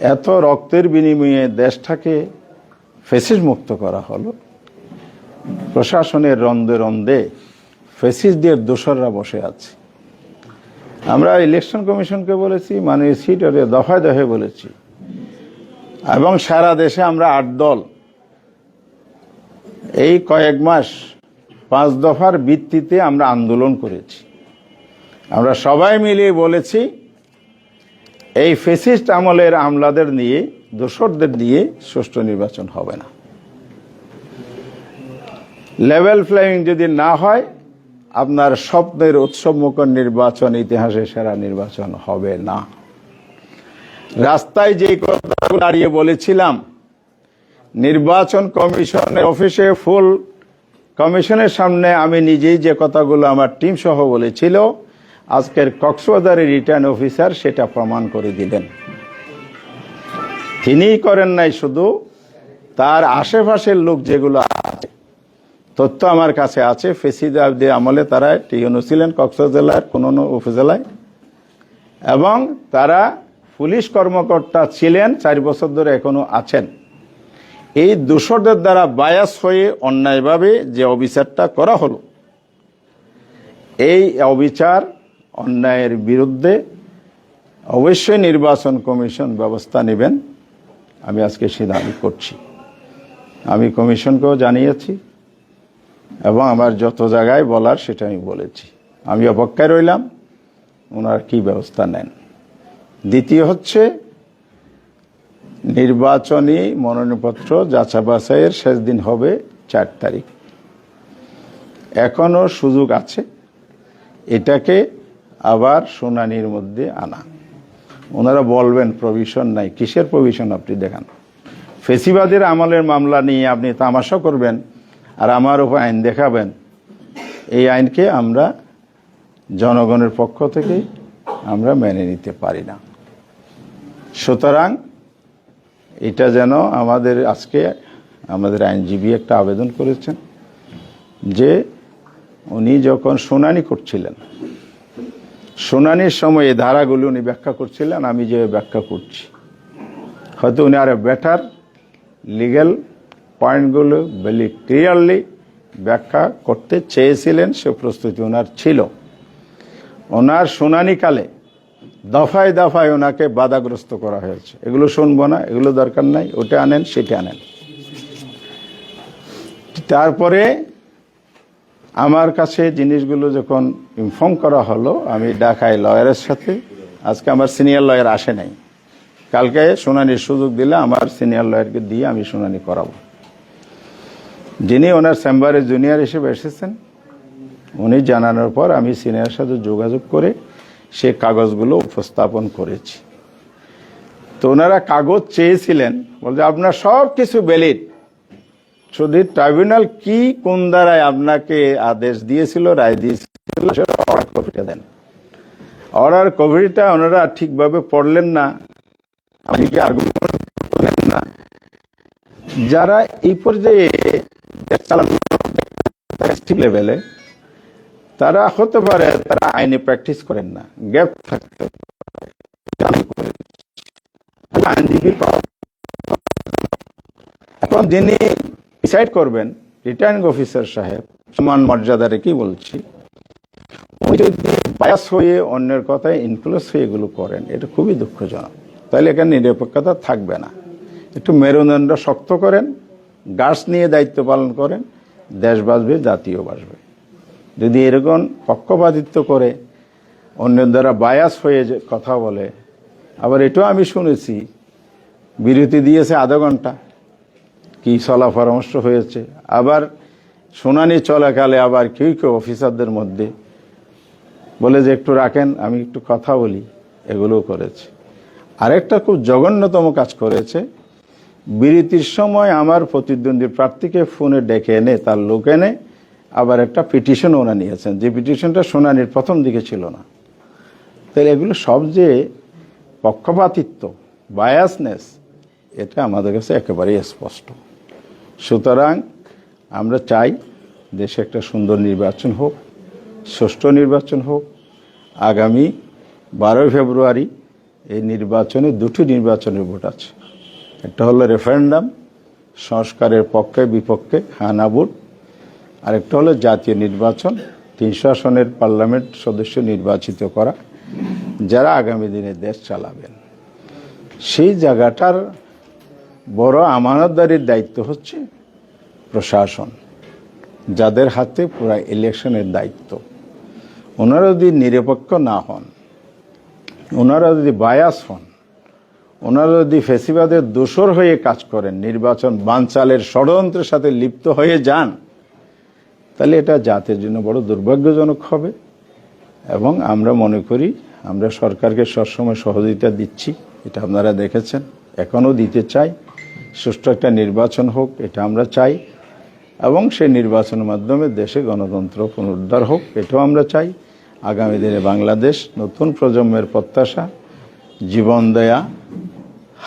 এত রক্তের বিনিময়ে দেশটাকে ফেসিস মুক্ত করা হলো। প্রশাসনের রন্দে রন্দে ফেসিসদের দোসররা বসে আছে। আমরা ইলেকশন কমিশনকে বলেছি মানে সিটরে দফায় দফায় বলেছি। এবং সারা দেশে আমরা আট দল। এই কয়েক মাস পাঁচ দফার ভিত্তিতে আমরা আন্দোলন করেছি। আমরা সবাই মিলিয়ে বলেছি এই ফেসিস্ট আমলের আমলাদের নিয়ে দোসরদের দিয়ে সুষ্ঠু নির্বাচন হবে না। লেভেল ফ্লাইং যদি না হয়, আপনার স্বপ্নের উৎসবমুখর নির্বাচন ইতিহাসে সেরা নির্বাচন হবে না। রাস্তায় যে কথাগুলো দাঁড়িয়ে বলেছিলাম, নির্বাচন কমিশনের অফিসে ফুল কমিশনের সামনে আমি নিজেই যে কথাগুলো আমার টিম সহ বলেছিল আজকের কক্সবাজারের রিটার্ন অফিসার সেটা প্রমাণ করে দিলেন। তিনিই করেন নাই শুধু, তার আশেপাশের লোক যেগুলো আছে, তথ্য আমার কাছে আছে ফেসিদাবদি আমলে তারা টিউনো ছিলেন কক্সবাজার কোন উপজেলায়, এবং তারা পুলিশ কর্মকর্তা ছিলেন, চার বছর ধরে এখনও আছেন। এই দোষরদের দ্বারা বায়াস হয়ে অন্যায়ভাবে যে অবিচারটা করা হলো, এই অবিচার অন্যায়ের বিরুদ্ধে অবশ্যই নির্বাচন কমিশন ব্যবস্থা নেবেন। আমি আজকে সে দাবি করছি। আমি কমিশনকেও জানিয়েছি এবং আমার যত জায়গায় বলার সেটা আমি বলেছি। আমি অপেক্ষায় রইলাম, ওনার কি ব্যবস্থা নেন। দ্বিতীয় হচ্ছে, নির্বাচনী মনোনয়নপত্র যাচা বাছাইয়ের শেষ দিন হবে চার তারিখ। এখনও সুযোগ আছে। এটাকে আবার শুনানির মধ্যে আনা। ওনারা বলবেন প্রভিশন নাই। কিসের প্রভিশন আপনি দেখান? ফেসিবাদের আমলের মামলা নিয়ে আপনি তামাশা করবেন আর আমার উপর আইন দেখাবেন। এই আইনকে আমরা জনগণের পক্ষ থেকে আমরা মেনে নিতে পারি না। সুতরাং এটা যেন আমাদের আজকে আমাদের আইনজীবী একটা আবেদন করেছেন যে উনি যখন শুনানি করছিলেন শুনানির সময় এই ধারাগুলো উনি ব্যাখ্যা করছিলেন, আমি যে ব্যাখ্যা করছি। হয়তো উনি আরও বেটার লিগ্যাল পয়েন্টগুলো ভেরি ক্লিয়ারলি ব্যাখ্যা করতে চেয়েছিলেন, সে প্রস্তুতি ওনার ছিল। ওনার শুনানিকালে দফায় দফায় ওনাকে বাধাগ্রস্ত করা হয়েছে। এগুলো শুনব না, এগুলো দরকার নাই, ওটা আনেন, সেটা আনেন। তারপরে আমার কাছে জিনিসগুলো যখন ইনফর্ম করা হলো, আমি ঢাকায় লয়ারের সাথে, আজকে আমার সিনিয়র লয়ার আসে নাই। কালকে শুনানির সুযোগ দিলে আমার সিনিয়র লয়ারকে দিয়ে আমি শুনানি করাবো। যিনি ওনার চেম্বারে জুনিয়র হিসেবে এসেছেন, উনি জানানোর পর আমি সিনিয়র সাথে যোগাযোগ করে সে কাগজগুলো উপস্থাপন করেছি। তো ওনারা কাগজ চেয়েছিলেন বলতে আপনার সব কিছু বেলিড শুধু ট্রাইব্যুনাল কি, কোন দ্বারায় আপনাকে আদেশ দিয়েছিল, রায় দিয়েছিল, সেটা অর্ডার কপিটা দেন। অর্ডার কপিটা ওনারা ঠিকভাবে পড়লেন না, আপনি কি আর্গুমেন্ট করলেন না? যারা এই পর্যায়ে লেভেলে তারা হতে পারে তারা আইনে প্র্যাকটিস করেন না, গ্যাপ থাকতে আইনজীবী পাওয়া এখন যিনি ডিসাইড করবেন রিটার্নিং অফিসার সাহেব, সমান মর্যাদা রেখেই বলছি, উনি যদি বায়াস হয়ে অন্যের কথায় ইনফ্লুয়েন্স হয়ে এগুলো করেন, এটা খুবই দুঃখজনক। তাহলে এখানে নিরপেক্ষতা থাকবে না। একটু মেরুদণ্ড শক্ত করেন গাছ নিয়ে দায়িত্ব পালন করেন দেশ বাঁচবে জাতীয় বাঁচবে যদি এরকম পক্ষপাতিত্ব করে, অন্যের দ্বারা বায়াস হয়ে কথা বলে, আবার এটাও আমি শুনেছি, বিরতি দিয়েছে আধা ঘণ্টা কি চলা পরামর্শ হয়েছে। আবার শুনানি চলাকালে আবার কেউ কেউ অফিসারদের মধ্যে বলে যে, একটু রাখেন, আমি একটু কথা বলি। এগুলোও করেছে। আরেকটা খুব জঘন্যতম কাজ করেছে, বিরতির সময় আমার প্রতিদ্বন্দ্বী প্রার্থীকে ফোনে ডেকে এনে, তার লোক এনে আবার একটা পিটিশন ওনা নিয়েছেন। যে পিটিশনটা শুনানির প্রথম দিকে ছিল না। তাহলে এগুলো সব যে পক্ষপাতিত্ব বায়াসনেস এটা আমাদের কাছে একেবারেই স্পষ্ট। সুতরাং আমরা চাই দেশে একটা সুন্দর নির্বাচন হোক, সুষ্ঠু নির্বাচন হোক। আগামী বারোই ফেব্রুয়ারি এই নির্বাচনে দুটি নির্বাচনের ভোট আছে। একটা হলো রেফারেন্ডাম, সংস্কারের পক্ষে, বিপক্ষে হানা ভোট। আরেকটা হলো জাতীয় নির্বাচন, তিনশো আসনের পার্লামেন্ট সদস্য নির্বাচিত করা, যারা আগামী দিনে দেশ চালাবেন। সেই জায়গাটার বড় আমানতদারির দায়িত্ব হচ্ছে প্রশাসন, যাদের হাতে পুরা ইলেকশনের দায়িত্ব। ওনারা যদি নিরপেক্ষ না হন, ওনারা যদি বায়াস হন, ওনারা যদি ফেসিবাদের দোসর হয়ে কাজ করেন, নির্বাচন বানচালের ষড়যন্ত্রের সাথে লিপ্ত হয়ে যান, তাহলে এটা জাতির জন্য বড় দুর্ভাগ্যজনক হবে। এবং আমরা মনে করি, আমরা সরকারকে সবসময় সহযোগিতা দিচ্ছি, এটা আপনারা দেখেছেন, এখনও দিতে চাই। সুষ্ঠু একটা নির্বাচন হোক, এটা আমরা চাই। এবং সেই নির্বাচনের মাধ্যমে দেশে গণতন্ত্র পুনরুদ্ধার হোক, এটাও আমরা চাই। আগামী দিনে বাংলাদেশ নতুন প্রজন্মের প্রত্যাশা, জীবন দেয়া,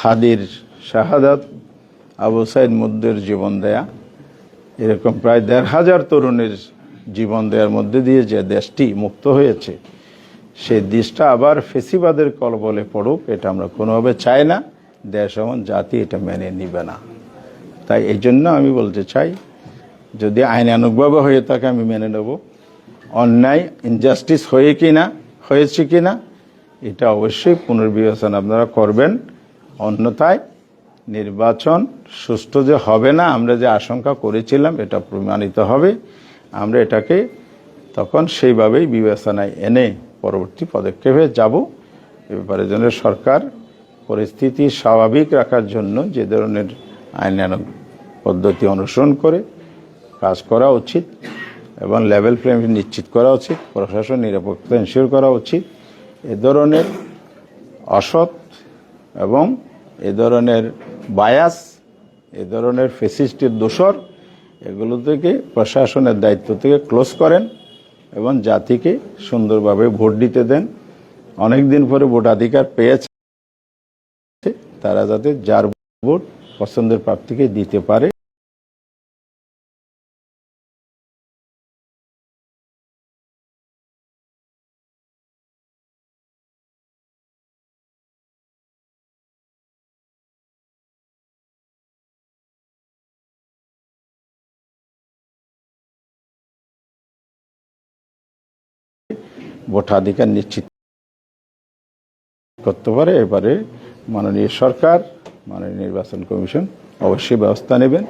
হাদির শাহাদাত, আবু সাইদ মুদ্দের জীবন দেয়া, এরকম প্রায় দেড় হাজার তরুণের জীবন দেওয়ার মধ্যে দিয়ে যে দেশটি মুক্ত হয়েছে, সেই দেশটা আবার ফেসিবাদের কলবলে পড়ুক, এটা আমরা কোনোভাবে চাই না। দেশ এবং জাতি এটা মেনে নিবে না। তাই এই জন্য আমি বলতে চাই, যদি আইনানুগভাবে হয়ে থাকে আমি মেনে নেব। অন্যায় ইনজাস্টিস হয়ে কি না হয়েছে কি না এটা অবশ্যই পুনর্বিবেচনা আপনারা করবেন। অন্যথায় নির্বাচন সুষ্ঠু যে হবে না, আমরা যে আশঙ্কা করেছিলাম এটা প্রমাণিত হবে। আমরা এটাকে তখন সেইভাবেই বিবেচনায় এনে পরবর্তী পদক্ষেপে যাব। এ ব্যাপারে জন্য সরকার পরিস্থিতি স্বাভাবিক রাখার জন্য যে ধরনের আইনানুগ পদ্ধতি অনুসরণ করে কাজ করা উচিত এবং লেভেল প্লেইং নিশ্চিত করা উচিত, প্রশাসন নিরাপত্তা এনশিওর করা উচিত। এ ধরনের অসৎ এবং এ ধরনের বায়াস, এ ধরনের ফেসিস্টের দোষর, এগুলো থেকে প্রশাসনের দায়িত্ব থেকে ক্লোজ করেন এবং জাতিকে সুন্দরভাবে ভোট দিতে দেন। অনেক দিন পরে ভোটাধিকার পেয়েছে তারা যাতে যার ভোট পছন্দের প্রার্থীকে দিতে পারে। ভোটাধিকার নিশ্চিত করতে পারে। এবারে মাননীয় সরকার মাননীয় নির্বাচন কমিশন অবশ্যই ব্যবস্থা নেবেন।